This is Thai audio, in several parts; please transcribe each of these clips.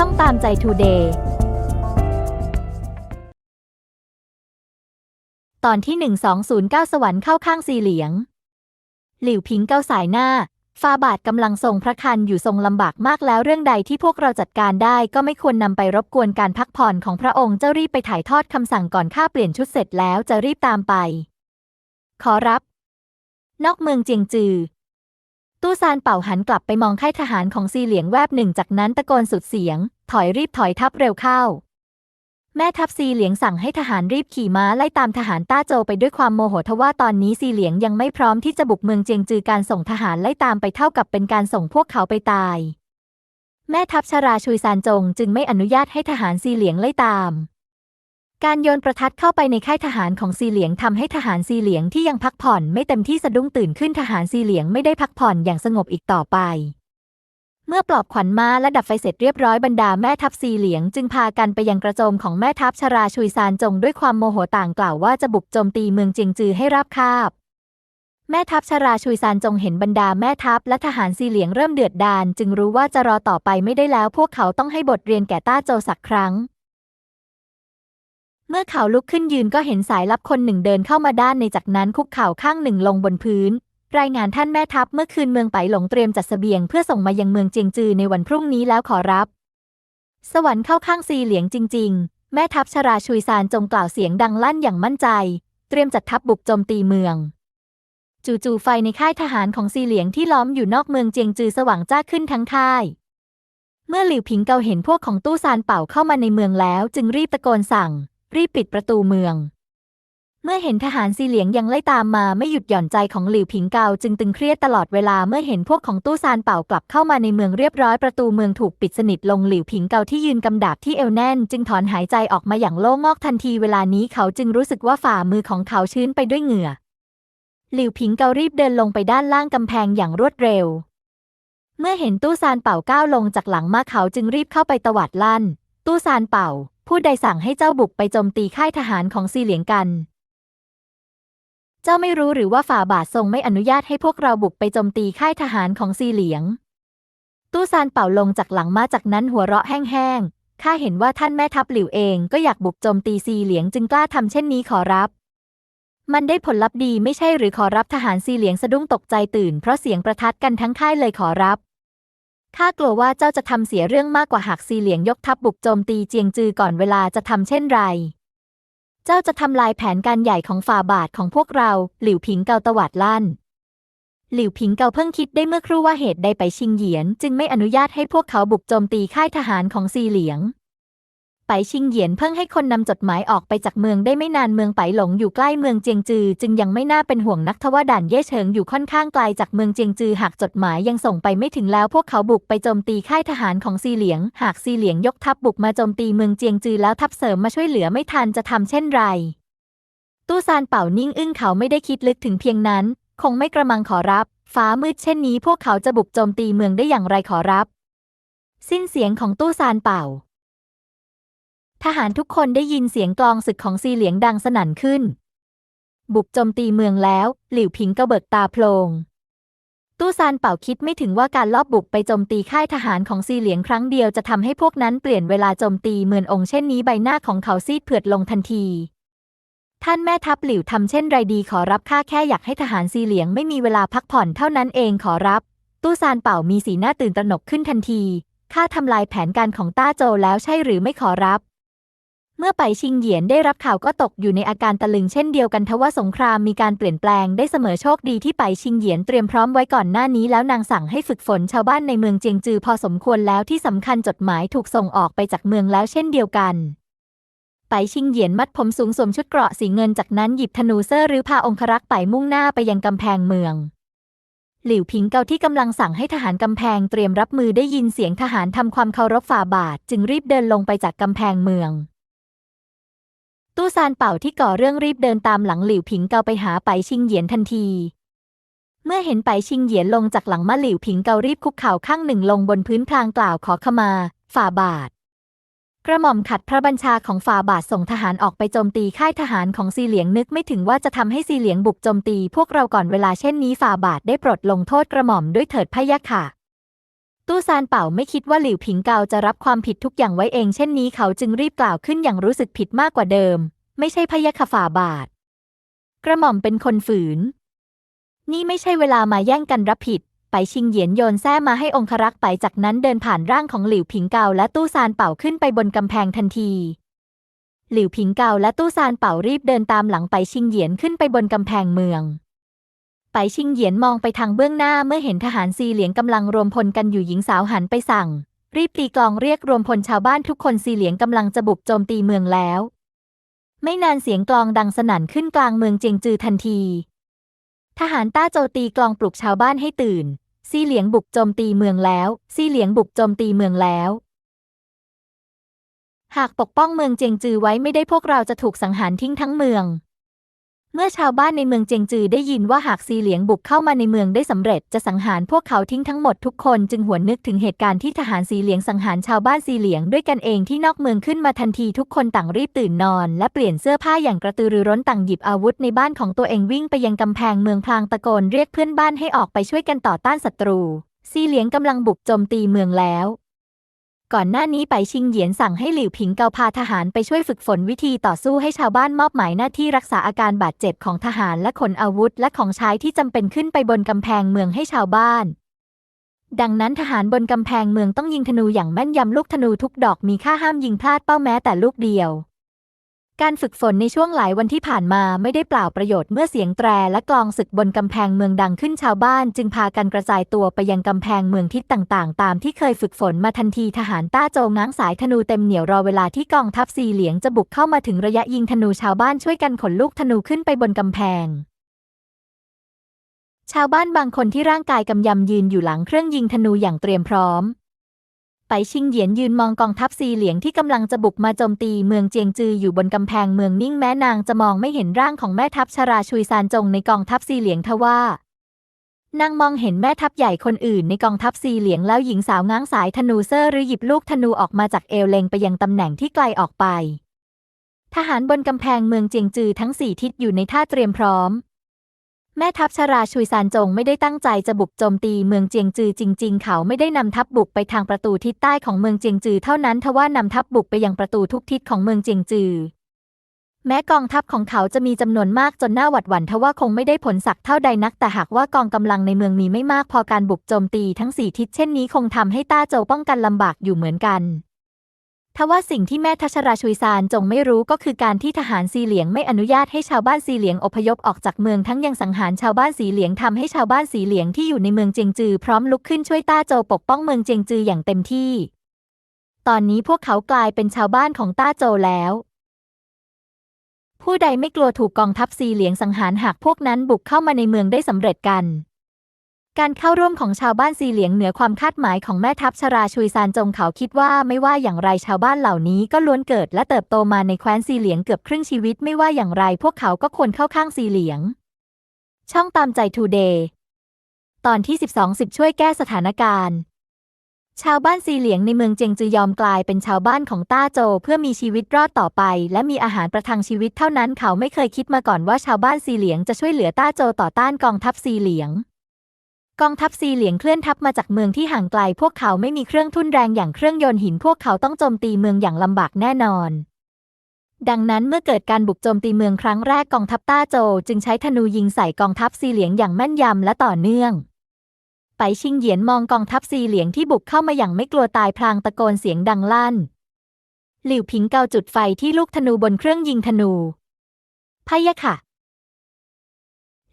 ช่องตามใจทูเดย์ตอนที่ 1209 สวรรค์เข้าข้างสีเหลียง หลิวพิงเกาสายหน้าฟาบาทกำลังทรงพระคันอยู่ทรงลำบากมากแล้วเรื่องใดที่พวกเราจัดการได้ก็ไม่ควรนำไปรบกวนการพักผ่อนของพระองค์เจ้ารีบไปถ่ายทอดคำสั่งก่อนข้าเปลี่ยนชุดเสร็จแล้วจะรีบตามไป ขอรับ นอกเมืองเจียงจือ ตู้ซานเป่าหันกลับไปมองค่ายทหารของซีเหลียงแวบหนึ่งจากนั้นตะโกนสุดเสียง ถอยรีบถอยทัพเร็วเข้า แม่ทัพซีเหลียงสั่งให้ทหารรีบขี่ม้าไล่ตามทหารต้าโจไปด้วยความโมโหทว่าตอนนี้ซีเหลียงยังไม่พร้อมที่จะบุกเมืองเจียงจือการส่งทหารไล่ตามไปเท่ากับเป็นการส่งพวกเขาไปตาย แม่ทัพชราชุยซานจงจึงไม่อนุญาตให้ทหารซีเหลียงไล่ตาม การโยนประทัดเข้าไปในค่ายทหารของซีเหลียงทำให้ทหารซีเหลียงที่ยังพักผ่อนไม่เต็มที่สะดุ้งตื่นขึ้นทหารซีเหลียงไม่ได้พักผ่อนอย่างสงบอีกต่อไป เมื่อปลอบขวัญม้าและดับไฟเสร็จเรียบร้อยบรรดาแม่ทัพซีเหลียง จึงพากันไปยังกระโจมของแม่ทัพชราชุยซานจงด้วยความโมโหต่างกล่าวว่าจะบุกโจมตีเมืองเจียงจือให้ราบคาบแม่ทัพชราชุยซานจงเห็นบรรดาแม่ทัพและทหารซีเหลียงเริ่มเดือดดาลจึงรู้ว่าจะรอต่อไปไม่ได้แล้วพวกเขาต้องให้บทเรียนแก่ต้าโจสักครั้ง เมื่อเขาลุกขึ้นยืนก็เห็นสายลับคนหนึ่งเดินเข้ามาด้านในจากนั้นคุกเข่าข้างหนึ่งลงบนพื้น รายงานท่านแม่ทัพเมื่อคืนเมืองไปหลงเตรียมจัดเสบียงเพื่อส่งมายังเมืองเจียงจือในวันพรุ่งนี้แล้วขอรับ สวรรค์เข้าข้างซีเหลียงจริง ๆ แม่ทัพชราชุยซานจงกล่าวเสียงดังลั่นอย่างมั่นใจ เตรียมจัดทัพบุกโจมตีเมือง จู่ๆไฟในค่ายทหารของซีเหลียงที่ล้อมอยู่นอกเมืองเจียงจือสว่างจ้าขึ้นทั้งค่ายเมื่อหลิวผิงเกาเห็นพวกของตู้ซานเป่าเข้ามาในเมืองแล้ว จึงรีบตะโกนสั่ง รีบปิดประตูเมือง เมื่อเห็นทหารซีเหลียงยังไล่ตามมาไม่หยุดหย่อนใจของหลิวผิงเกาจึงตึงเครียดตลอดเวลาเมื่อเห็นพวกของตู้ซานเป่ากลับเข้ามาในเมืองเรียบร้อยประตูเมืองถูกปิดสนิทลงหลิวผิงเกาที่ยืนกำดาบที่เอวแน่น จึงถอนหายใจออกมาอย่างโล่งอกทันทีเวลานี้เขาจึงรู้สึกว่าฝ่ามือของเขาชื้นไปด้วยเหงื่อหลิวผิงเการีบเดินลงไปด้านล่างกำแพงอย่างรวดเร็ว เมื่อเห็นตู้ซานเป่าก้าวลงจากหลังมาเขาจึงรีบเข้าไปตวาดลั่น ตู้ซานเป่า ผู้ใดสั่งให้เจ้าบุกไปโจมตีค่ายทหารของซีเหลียงกัน เจ้าไม่รู้หรือว่าฝ่าบาททรงไม่อนุญาตให้พวกเราบุกไปโจมตีค่ายทหารของซีเหลียง ตู้ซานเป่าลงจากหลังมาจากนั้นหัวเราะแห้งๆ ข้าเห็นว่าท่านแม่ทัพหลิวเองก็อยากบุกโจมตีซีเหลียงจึงกล้าทำเช่นนี้ขอรับ มันได้ผลลัพธ์ดีไม่ใช่หรือขอรับทหารซีเหลียงสะดุ้งตกใจตื่นเพราะเสียงประทัดกันทั้งค่ายเลยขอรับ ข้ากลัวว่าเจ้าจะทำเสียเรื่องมากกว่าหากซีเหลียงยกทัพบุกโจมตีเจียงจือก่อนเวลาจะทำเช่นไร เจ้าจะทำลายแผนการใหญ่ของฝ่าบาทของพวกเรา หลิวผิงเกาตวาดลั่น หลิวผิงเกาเพิ่งคิดได้เมื่อครู่ว่าเหตุใดไปชิงเหยียน จึงไม่อนุญาตให้พวกเขาบุกโจมตีค่ายทหารของซีเหลียง ไปชิงเหยียนเพิ่งให้คนนำจดหมายออกไปจากเมืองได้ไม่นานเมืองไปหลงอยู่ใกล้เมืองเจียงจือ จึงยังไม่น่าเป็นห่วงนักทว่าด่านเย่เฉิงอยู่ค่อนข้างไกลจากเมืองเจียงจือหากจดหมายยังส่งไปไม่ถึงแล้วพวกเขาบุกไปโจมตีค่ายทหารของซีเหลียง หากซีเหลียงยกทัพบุกมาโจมตีเมืองเจียงจือแล้วทัพเสริมมาช่วยเหลือไม่ทันจะทำเช่นไร ตู้ซานเป่านิ่งอึ้งเขาไม่ได้คิดลึกถึงเพียงนั้น คงไม่กระมังขอรับ ฟ้ามืดเช่นนี้ พวกเขาจะบุกโจมตีเมืองได้อย่างไรขอรับ สิ้นเสียงของตู้ซานเป่า ทหารทุกคนได้ยินเสียงกลองศึกของซีเหลียงดังสนั่นขึ้น บุกโจมตีเมืองแล้ว หลิวผิงกระเบิกตาโพลง ตู้ซานเป่าคิดไม่ถึงว่าการลอบบุกไปโจมตีค่ายทหารของซีเหลียงครั้งเดียวจะทำให้พวกนั้นเปลี่ยนเวลาโจมตีเมืององค์เช่นนี้ใบหน้าของเขาซีดเผือดลงทันทีท่านแม่ทัพหลิวทำเช่นไรดีขอรับข้าแค่อยากให้ทหารซีเหลียงไม่มีเวลาพักผ่อนเท่านั้นเองขอรับ ตู้ซานเป่ามีสีหน้าตื่นตระหนกขึ้นทันทีข้าทำลายแผนการของต้าโจแล้วใช่หรือไม่ขอรับ เมื่อไปชิงเหยียนได้รับข่าวก็ตกอยู่ในอาการตะลึงเช่นเดียวกันทว่าสงครามมีการเปลี่ยนแปลงได้เสมอโชคดีที่ไปชิงเหยียนเตรียมพร้อมไว้ก่อนหน้านี้แล้วนางสั่งให้ฝึกฝนชาวบ้านในเมืองเจียงจือพอสมควรแล้วที่สำคัญจดหมายถูกส่งออกไปจากเมืองแล้วเช่นเดียวกัน ไปชิงเหยียนมัดผมสูงสวมชุดเกราะสีเงินจากนั้นหยิบธนูเซอร์หรือพาองครักษ์ไปมุ่งหน้าไปยังกำแพงเมืองหลิวผิงเกาที่กำลังสั่งให้ทหารกำแพงเตรียมรับมือได้ยินเสียงทหารทำความเคารพฝ่าบาท จึงรีบเดินลงไปจากกำแพงเมือง ตู้ซานเป่าที่ก่อเรื่องรีบเดินตามหลังหลิวผิงเกาไปหาไปชิงเหยียนทันที เมื่อเห็นไปชิงเหยียนลงจากหลังมะหลิวผิงเการีบคุกเข่าข้างหนึ่งลงบนพื้นพลางกล่าวขอขมา ฝ่าบาท กระหม่อมขัดพระบัญชาของฝ่าบาทส่งทหารออกไปโจมตีค่ายทหารของซีเหลียงนึกไม่ถึงว่าจะทำให้ซีเหลียงบุกโจมตี พวกเราก่อนเวลาเช่นนี้ฝ่าบาทได้ปรดลงโทษกระหม่อมด้วยเถิดพะยะค่ะ ตู้ซานเป่าไม่คิดว่าหลิวผิงเกาจะรับความผิดทุกอย่างไว้เองเช่นนี้เขาจึงรีบกล่าวขึ้นอย่างรู้สึกผิดมากกว่าเดิม ไม่ใช่พยคฝ่าบาท กระหม่อมเป็นคนฝืน นี่ไม่ใช่เวลามาแย่งกันรับผิด ไปชิงเหยียนโยนแส้มาให้องครักษ์ไปจากนั้นเดินผ่านร่างของหลิวผิงเกาและตู้ซานเป่าขึ้นไปบนกำแพงทันที หลิวผิงเกาและตู้ซานเป่ารีบเดินตามหลังไปชิงเหยียนขึ้นไปบนกำแพงเมือง ไปชิงเหยียนมองไปทางเบื้องหน้าเมื่อเห็นทหารซีเหลียงกำลังรวมพลกันอยู่หญิงสาวหันไปสั่ง รีบตีกลองเรียกรวมพลชาวบ้านทุกคนซีเหลียงกำลังจะบุกโจมตีเมืองแล้ว ไม่นานเสียงกลองดังสนั่นขึ้นกลางเมืองเจียงจือทันที ทหารต้าโจตีกลองปลุกชาวบ้านให้ตื่น ซีเหลียงบุกโจมตีเมืองแล้ว ซีเหลียงบุกโจมตีเมืองแล้วหากปกป้องเมืองเจียงจือไว้ไม่ได้พวกเราจะถูกสังหารทิ้งทั้งเมือง เมื่อชาวบ้านในเมืองเจียงจือได้ยินว่าหากซีเหลียงบุกเข้ามาในเมืองได้สำเร็จจะสังหารพวกเขาทิ้งทั้งหมดทุกคนจึงหวนนึกถึงเหตุการณ์ที่ทหารซีเหลียงสังหารชาวบ้านซีเหลียงด้วยกันเองที่นอกเมืองขึ้นมาทันทีทุกคนต่างรีบตื่นนอน และเปลี่ยนเสื้อผ้าอย่างกระตือรือร้นต่างหยิบอาวุธในบ้านของตัวเองวิ่งไปยังกำแพงเมืองพลางตะโกนเรียกเพื่อนบ้านให้ออกไปช่วยกันต่อต้านศัตรูซีเหลียงกำลังบุกโจมตีเมืองแล้ว ก่อนหน้านี้ไปชิงเหยียนสั่งให้หลิวผิงเกาพาทหารไปช่วยฝึกฝนวิธีต่อสู้ให้ชาวบ้านมอบหมายหน้าที่รักษาอาการบาดเจ็บของทหารและขนอาวุธและของใช้ที่จำเป็นขึ้นไปบนกำแพงเมืองให้ชาวบ้าน ดังนั้นทหารบนกำแพงเมืองต้องยิงธนูอย่างแม่นยำลูกธนูทุกดอกมีค่าห้ามยิงพลาดเป้าแม้แต่ลูกเดียว การฝึกฝนในช่วงหลายวันที่ผ่านมาไม่ได้เปล่าประโยชน์เมื่อเสียงแตรและกลองศึกบนกำแพงเมืองดังขึ้นชาวบ้าน จึงพากันกระจายตัวไปยังกำแพงเมืองทิศต่างๆ ตามที่เคยฝึกฝนมาทันทีทหารต้าโจง้างสายธนูเต็มเหนียวรอเวลาที่กองทัพซีเหลียงจะบุกเข้ามาถึงระยะยิงธนูชาวบ้านช่วยกันขนลูกธนูขึ้นไปบนกำแพงชาวบ้านบางคนที่ร่างกายกำยำยืนอยู่หลังเครื่องยิงธนูอย่างเตรียมพร้อม ไปชิงเหยียนยืนมองกองทัพซีเหลียงที่กำลังจะบุกมาโจมตีเมืองเจียงจืออยู่บนกำแพงเมืองนิ่งแม้นางจะมองไม่เห็นร่างของแม่ทัพชราชุยซานจงในกองทัพซีเหลียงทว่านางมองเห็นแม่ทัพใหญ่คนอื่นในกองทัพซีเหลียงแล้วหญิงสาวง้างสายธนูเซอร์หรือหยิบลูกธนูออกมาจากเอวเล็งไปยังตำแหน่งที่ไกลออกไป ทหารบนกำแพงเมืองเจียงจือทั้งสี่ทิศอยู่ในท่าเตรียมพร้อม แม่ทัพชราชุยซานจงไม่ได้ตั้งใจจะบุกโจมตีเมืองเจียงจือจริง ๆ เขาไม่ได้นำทัพบุกไปทางประตูทิศใต้ของเมืองเจียงจือเท่านั้นทว่านำทัพบุกไปยังประตูทุกทิศของเมืองเจียงจือ แม้กองทัพของเขาจะมีจำนวนมากจนหน่าหวาดหวั่นทว่าคงไม่ได้ผลสักเท่าใดนัก แต่หากว่ากองกำลังในเมืองมีไม่มากพอการบุกโจมตีทั้งสี่ทิศเช่นนี้คงทำให้ต้าโจวป้องกันลำบากอยู่เหมือนกัน ทว่าสิ่งที่แม่ทัชราชุยซานจงไม่รู้ก็คือการที่ทหารซีเหลียงไม่อนุญาตให้ชาวบ้านซีเหลียงอพยพออกจากเมืองทั้งยังสังหารชาวบ้านสีเหลียงทำให้ชาวบ้านสีเหลียงที่อยู่ในเมืองเจียงจือพร้อมลุกขึ้นช่วยต้าโจปกป้องเมืองเจียงจืออย่างเต็มที่ ตอนนี้พวกเขากลายเป็นชาวบ้านของต้าโจแล้ว ผู้ใดไม่กลัวถูกกองทัพซีเหลียงสังหารหากพวกนั้นบุกเข้ามาในเมืองได้สำเร็จกัน การเข้าร่วมของชาวบ้านซีเหลียงเหนือความคาดหมายของแม่ทัพชราชุยซานจงเขาคิดว่าไม่ว่าอย่างไรชาวบ้านเหล่านี้ก็ล้วนเกิดและเติบโตมาในแคว้นซีเหลียงเกือบครึ่งชีวิตไม่ว่าอย่างไรพวกเขาก็ควรเข้าข้างซีเหลียง ช่องตามใจทูเดย์ตอนที่ 12 10 ช่วยแก้สถานการณ์ ชาวบ้านซีเหลียงในเมืองเจียงจือยอมกลายเป็นชาวบ้านของต้าโจเพื่อมีชีวิตรอดต่อไป และมีอาหารประทังชีวิตเท่านั้นเขาไม่เคยคิดมาก่อนว่าชาวบ้านซีเหลียงจะช่วยเหลือต้าโจต่อต้านกองทัพซีเหลียง กองทัพซีเหลียงเคลื่อนทัพมาจากเมืองที่ห่างไกล พวกเขาไม่มีเครื่องทุ่นแรงอย่างเครื่องยนต์หิน พวกเขาต้องโจมตีเมืองอย่างลำบากแน่นอน ดังนั้นเมื่อเกิดการบุกโจมตีเมืองครั้งแรกกองทัพต้าโจ จึงใช้ธนูยิงใส่กองทัพซีเหลียงอย่างแม่นยำและต่อเนื่อง ไปชิงเหยียนมองกองทัพซีเหลียงที่บุกเข้ามาอย่างไม่กลัวตายพลางตะโกนเสียงดังลั่น หลิวผิงเกาจุดไฟที่ลูกธนูบนเครื่องยิงธนูพะยะค่ะ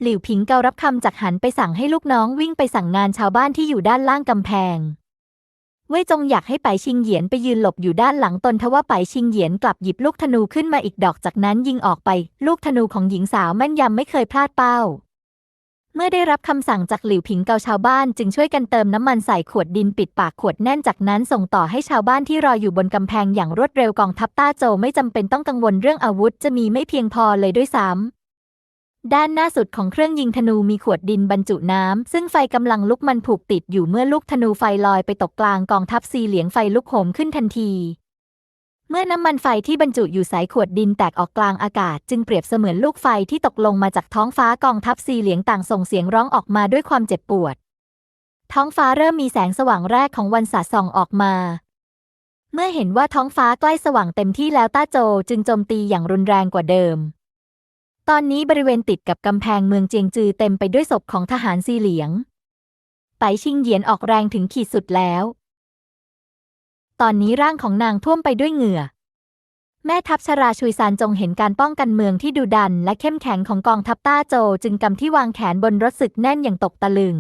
หลิวผิงเการับคำจากหันไปสั่งให้ลูกน้องวิ่งไปสั่งงานชาวบ้านที่อยู่ด้านล่างกำแพง เว่ยจงอยากให้ไปชิงเหยียนไปยืนหลบอยู่ด้านหลังตนทว่าไปชิงเหยียนกลับหยิบลูกธนูขึ้นมาอีกดอกจากนั้นยิงออกไป ลูกธนูของหญิงสาวแม่นยำไม่เคยพลาดเป้า เมื่อได้รับคำสั่งจากหลิวผิงเกาชาวบ้านจึงช่วยกันเติมน้ำมันใส่ขวดดินปิดปากขวดแน่นจากนั้นส่งต่อให้ชาวบ้านที่รออยู่บนกำแพงอย่างรวดเร็วกองทัพต้าโจไม่จำเป็นต้องกังวลเรื่องอาวุธจะมีไม่เพียงพอเลยด้วยซ้ำ ด้านหน้าสุดของเครื่องยิงธนูมีขวดดินบรรจุน้ำ ซึ่งไฟกำลังลุกมันผูกติดอยู่เมื่อลูกธนูไฟลอยไปตกกลางกองทัพซีเหลียงไฟลุกโหมขึ้นทันที เมื่อน้ำมันไฟที่บรรจุอยู่สายขวดดินแตกออกกลางอากาศ จึงเปรียบเสมือนลูกไฟที่ตกลงมาจากท้องฟ้ากองทัพซีเหลียงต่างส่งเสียงร้องออกมาด้วยความเจ็บปวด ท้องฟ้าเริ่มมีแสงสว่างแรกของวันสาดส่องออกมาเมื่อเห็นว่าท้องฟ้าใกล้สว่างเต็มที่แล้วต้าโจจึงโจมตีอย่างรุนแรงกว่าเดิม ตอนนี้บริเวณติดกับกำแพงเมืองเจียงจือเต็มไปด้วยศพของทหารซีเหลียง ไปชิงเหยียนออกแรงถึงขีดสุดแล้ว ตอนนี้ร่างของนางท่วมไปด้วยเหงื่อ แม่ทัพชราชุยซานจงเห็นการป้องกันเมืองที่ดุดัน และเข้มแข็งของกองทัพต้าโจจึงกำที่วางแขนบนรถศึกแน่นอย่างตกตะลึง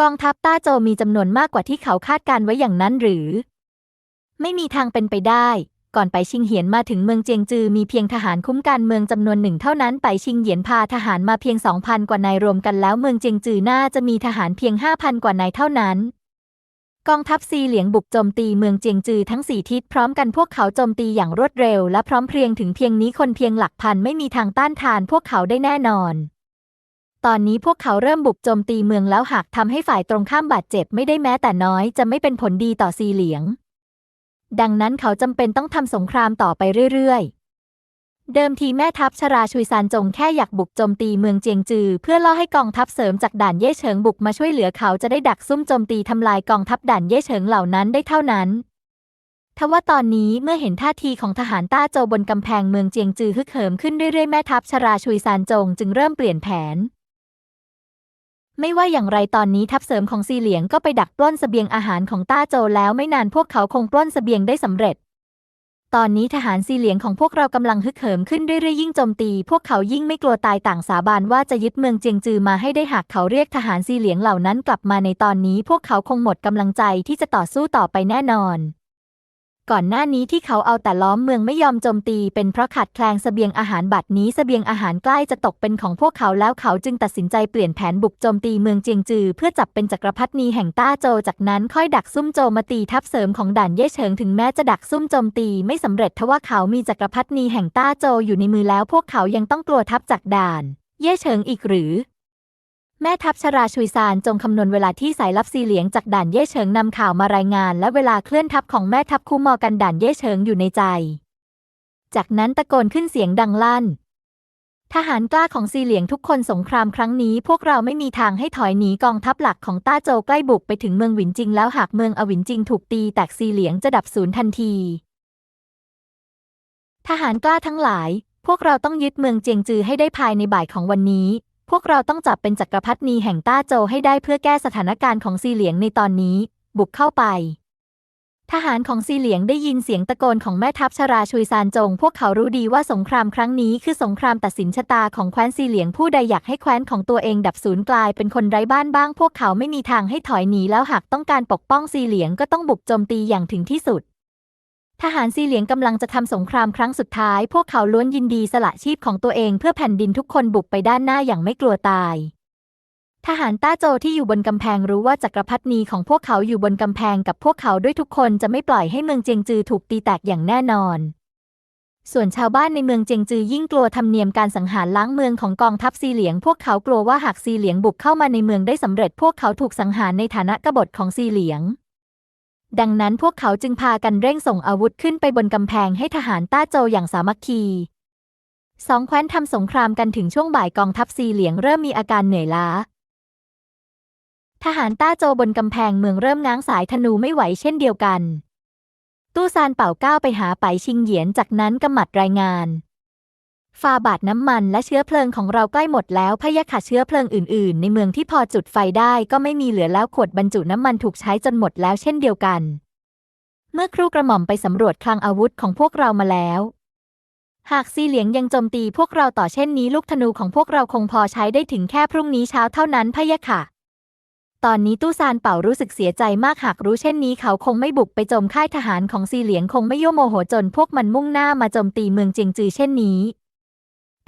กองทัพต้าโจมีจำนวนมากกว่าที่เขาคาดการไว้อย่างนั้นหรือ ไม่มีทางเป็นไปได้ ก่อนไปชิงเหียนมาถึงเมืองเจียงจือมีเพียงทหารคุ้มกันเมืองจำนวนหนึ่งเท่านั้นไปชิงเหียนพาทหารมาเพียงสองพันกว่านายรวมกันแล้วเมืองเจียงจือน่าจะมีทหารเพียงห้าพันกว่านายเท่านั้น กองทัพซีเหลียงบุกโจมตีเมืองเจียงจือทั้งสี่ทิศพร้อมกันพวกเขาโจมตีอย่างรวดเร็ว และพร้อมเพรียงถึงเพียงนี้คนเพียงหลักพันไม่มีทางต้านทานพวกเขาได้แน่นอนตอนนี้พวกเขาเริ่มบุกโจมตีเมืองแล้วหากทำให้ฝ่ายตรงข้ามบาดเจ็บไม่ได้แม้แต่น้อยจะไม่เป็นผลดีต่อซีเหลียง ดังนั้นเขาจำเป็นต้องทำสงครามต่อไปเรื่อยๆ เดิมทีแม่ทัพชราชุยซานจงแค่อยากบุกโจมตีเมืองเจียงจือ เพื่อล่อให้กองทัพเสริมจากด่านเย่เฉิงบุกมาช่วยเหลือเขาจะได้ดักซุ่มโจมตีทำลายกองทัพด่านเย่เฉิงเหล่านั้นได้เท่านั้นทว่าตอนนี้เมื่อเห็นท่าทีของทหารต้าโจบนกำแพงเมืองเจียงจือฮึกเหิมขึ้นเรื่อยๆแม่ทัพชราชุยซานจงจึงเริ่มเปลี่ยนแผน ไม่ว่าอย่างไรตอนนี้ทัพเสริมของซีเหลียงก็ไปดักปล้นเสบียงอาหารของต้าโจแล้วไม่นานพวกเขาคงปล้นเสบียงได้สำเร็จ ตอนนี้ทหารซีเหลียงของพวกเรากำลังฮึกเหิมขึ้นเรื่อยๆยิ่งโจมตี พวกเขายิ่งไม่กลัวตายต่างสาบานว่าจะยึดเมืองเจียงจือมาให้ได้หากเขาเรียกทหารซีเหลียงเหล่านั้นกลับมาในตอนนี้ พวกเขาคงหมดกำลังใจที่จะต่อสู้ต่อไปแน่นอน ก่อนหน้านี้ที่เขาเอาแต่ล้อมเมืองไม่ยอมโจมตีเป็นเพราะขาดแคลนเสบียงอาหารบัดนี้เสบียงอาหารใกล้จะตกเป็นของพวกเขาแล้วเขาจึงตัดสินใจเปลี่ยนแผนบุกโจมตีเมืองเจียงจือ เพื่อจับเป็นจักรพรรดินีแห่งต้าโจจากนั้นค่อยดักซุ่มโจมตีทัพเสริมของด่านเย่เฉิงถึงแม้จะดักซุ่มโจมตีไม่สำเร็จทว่าเขามีจักรพรรดินีแห่งต้าโจอยู่ในมือแล้ว พวกเขายังต้องกลัวทัพจากด่าน เย่เฉิงอีกหรือ แม่ทัพชราชุยซานจงคำนวณเวลาที่สายลับซีเหลียงจากด่านเย่เฉิงนำข่าวมารายงาน และเวลาเคลื่อนทัพของแม่ทัพคูมอกันด่านเย่เฉิงอยู่ในใจ จากนั้นตะโกนขึ้นเสียงดังลั่น ทหารกล้าของซีเหลียงทุกคนสงครามครั้งนี้ พวกเราไม่มีทางให้ถอยหนีกองทัพหลักของต้าโจใกล้บุกไปถึงเมืองหวินจิง แล้วหากเมืองอวินจิงถูกตีแตกซีเหลียงจะดับศูนย์ทันที ทหารกล้าทั้งหลาย พวกเราต้องยึดเมืองเจียงจือให้ได้ภายในบ่ายของวันนี้ พวกเราต้องจับเป็นจักรพรรดินีแห่งต้าโจให้ได้เพื่อแก้สถานการณ์ของซีเหลียงในตอนนี้ บุกเข้าไป ทหารของซีเหลียงได้ยินเสียงตะโกนของแม่ทัพชราชุยซานจง พวกเขารู้ดีว่าสงครามครั้งนี้คือสงครามตัดสินชะตาของแคว้นซีเหลียงผู้ใดอยากให้แคว้นของตัวเองดับศูนย์กลายเป็นคนไร้บ้านบ้าง พวกเขาไม่มีทางให้ถอยหนีแล้วหากต้องการปกป้องซีเหลียงก็ต้องบุกโจมตีอย่างถึงที่สุด ทหารซีเหลียงกำลังจะทำสงครามครั้งสุดท้าย พวกเขาล้วนยินดีสละชีพของตัวเองเพื่อแผ่นดินทุกคนบุกไปด้านหน้าอย่างไม่กลัวตาย ทหารต้าโจที่อยู่บนกำแพงรู้ว่าจักรพรรดินีของพวกเขาอยู่บนกำแพงกับพวกเขาด้วยทุกคนจะไม่ปล่อยให้เมืองเจียงจือถูกตีแตกอย่างแน่นอน ส่วนชาวบ้านในเมืองเจียงจือยิ่งกลัวธรรมเนียมการสังหารล้างเมืองของกองทัพซีเหลียง พวกเขากลัวว่าหากซีเหลียงบุกเข้ามาในเมืองได้สำเร็จ พวกเขาถูกสังหารในฐานะกบฏของซีเหลียง ดังนั้นพวกเขาจึงพากันเร่งส่งอาวุธขึ้นไปบนกำแพงให้ทหารต้าโจอย่างสามัคคีสองแคว้นทำสงครามกันถึงช่วงบ่ายกองทัพซีเหลียงเริ่มมีอาการเหนื่อยล้า ทหารต้าโจบนกำแพงเมืองเริ่มง้างสายธนูไม่ไหวเช่นเดียวกัน ตู้ซานเป่าก้าวไปหาไปชิงเหยียนจากนั้นกำหมัดรายงาน ฟาบาทน้ำมันและเชื้อเพลิงของเราใกล้หมดแล้วพยะค่ะเชื้อเพลิงอื่น ๆ ในเมืองที่พอจุดไฟได้ก็ไม่มีเหลือแล้วขวดบรรจุน้ำมันถูกใช้จนหมดแล้วเช่นเดียวกัน เมื่อครูกระหม่อมไปสำรวจคลังอาวุธของพวกเรามาแล้ว หากซีเหลียงยังโจมตีพวกเราต่อเช่นนี้ลูกธนูของพวกเราคงพอใช้ได้ถึงแค่พรุ่งนี้เช้าเท่านั้นพะยะค่ะ ตอนนี้ตู้ซานเป่ารู้สึกเสียใจมากหากรู้เช่นนี้เขาคงไม่บุกไปโจมค่ายทหารของซีเหลียงคงไม่โยโมโหจนพวกมันมุ่งหน้ามาโจมตีเมืองเจียงจือเช่นนี้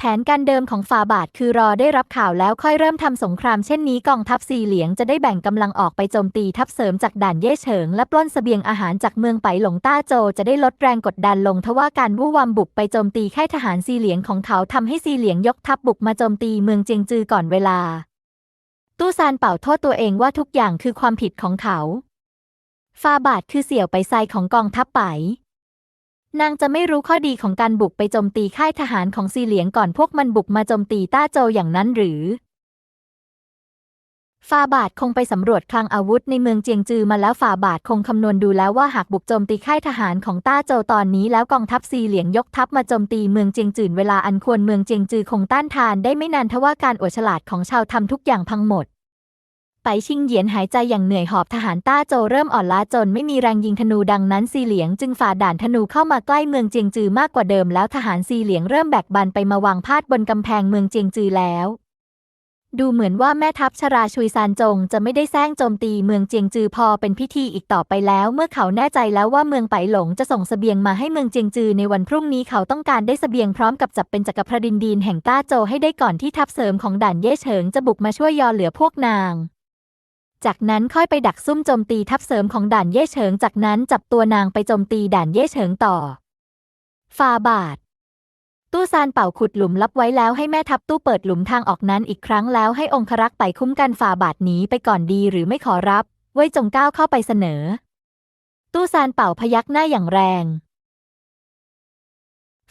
แผนการเดิมของฟาบาทคือรอได้รับข่าวแล้วค่อยเริ่มทำสงครามเช่นนี้กองทัพซีเหลียงจะได้แบ่งกำลังออกไปโจมตีทัพเสริมจากด่านเย่เฉิง และปล้นเสบียงอาหารจากเมืองไปหลงต้าโจจะได้ลดแรงกดดันลงทว่าการวู่วามบุกไปโจมตีค่ายทหารซีเหลียงของเขาทำให้ซีเหลียงยกทัพบุกมาโจมตีเมืองเจียงจือก่อนเวลา ตู้ซานเป่าโทษตัวเองว่าทุกอย่างคือความผิดของเขาฟาบาทคือเสี่ยวไปไซของกองทัพไป นางจะไม่รู้ข้อดีของการบุกไปโจมตีค่ายทหารของซีเหลียงก่อนพวกมันบุกมาโจมตีต้าโจอย่างนั้นหรือ ฟาบาทคงไปสำรวจคลังอาวุธในเมืองเจียงจือมาแล้วฟาบาทคงคำนวณดูแล้วว่าหากบุกโจมตีค่ายทหารของต้าโจตอนนี้แล้วกองทัพซีเหลียงยกทัพมาโจมตีเมืองเจียงจือเวลาอันควรเมืองเจียงจือคงต้านทานได้ไม่นานทว่าการอวดฉลาดของชาวทำทุกอย่างพังหมด ไปชิงเหยียนหายใจอย่างเหนื่อยหอบทหารต้าโจเริ่มอ่อนล้าจนไม่มีแรงยิงธนูดังนั้นซีเหลียงจึงฝ่าด่านธนูเข้ามาใกล้เมืองเจียงจือมากกว่าเดิมแล้วทหารซีเหลียงเริ่มแบกบันไปมาวางพาดบนกำแพงเมืองเจียงจือแล้ว ดูเหมือนว่าแม่ทัพชราชุยซานจงจะไม่ได้แซงโจมตีเมืองเจียงจือพอเป็นพิธีอีกต่อไปแล้ว เมื่อเขาแน่ใจแล้วว่าเมืองไปหลงจะส่งเสบียงมาให้เมืองเจียงจือในวันพรุ่งนี้เขาต้องการได้เสบียงพร้อมกับจับเป็นจักรพรรดินดีนแห่งต้าโจให้ได้ก่อนที่ทัพเสริมของด่านเย่เฉิงจะบุกมาช่วยยอเหลือพวกนาง จากนั้นค่อยไปดักซุ่มโจมตีทัพเสริมของด่านเย่เฉิง จากนั้นจับตัวนางไปโจมตีด่านเย่เฉิงต่อ ฟาบาท ตู้ซานเป่าขุดหลุมลับไว้แล้วให้แม่ทัพตู้เปิดหลุมทางออกนั้นอีกครั้งแล้วให้องครักษ์ไปคุ้มกันฝ่าบาทหนีไปก่อนดีหรือไม่ขอรับเว่ยจงก้าวเข้าไปเสนอ ตู้ซานเป่าพยักหน้าอย่างแรง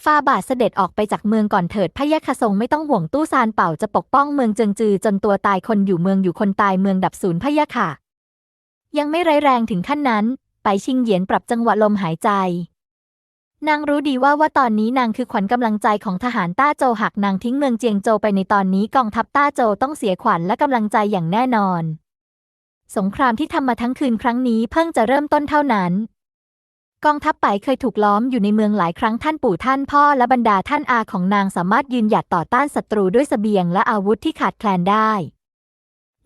ฟาบาทเสด็จออกไปจากเมืองก่อนเถิดพะยะคะทรงไม่ต้องห่วงตู้ซานเป่าจะปกป้องเมืองเจิงจือจนตัวตายคนอยู่เมืองอยู่คนตายเมืองดับศูนย์พะยะค่ะ ยังไม่ไรแรงถึงขั้นนั้น ไปชิงเหยียนปรับจังหวะลมหายใจ นางรู้ดีว่าว่าตอนนี้นางคือขวัญกำลังใจของทหารต้าโจหากนางทิ้งเมืองเจียงโจไปในตอนนี้กองทัพต้าโจต้องเสียขวัญและกำลังใจอย่างแน่นอน สงครามที่ทำมาทั้งคืนครั้งนี้เพิ่งจะเริ่มต้นเท่านั้น กองทัพไปเคยถูกล้อมอยู่ในเมืองหลายครั้งท่านปู่ท่านพ่อและบรรดาท่านอาของนางสามารถยืนหยัดต่อต้านศัตรูด้วยเสบียงและอาวุธที่ขาดแคลนได้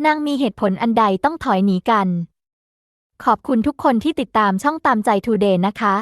นางมีเหตุผลอันใดต้องถอยหนีกัน ขอบคุณทุกคนที่ติดตามช่องตามใจทูเดย์นะคะ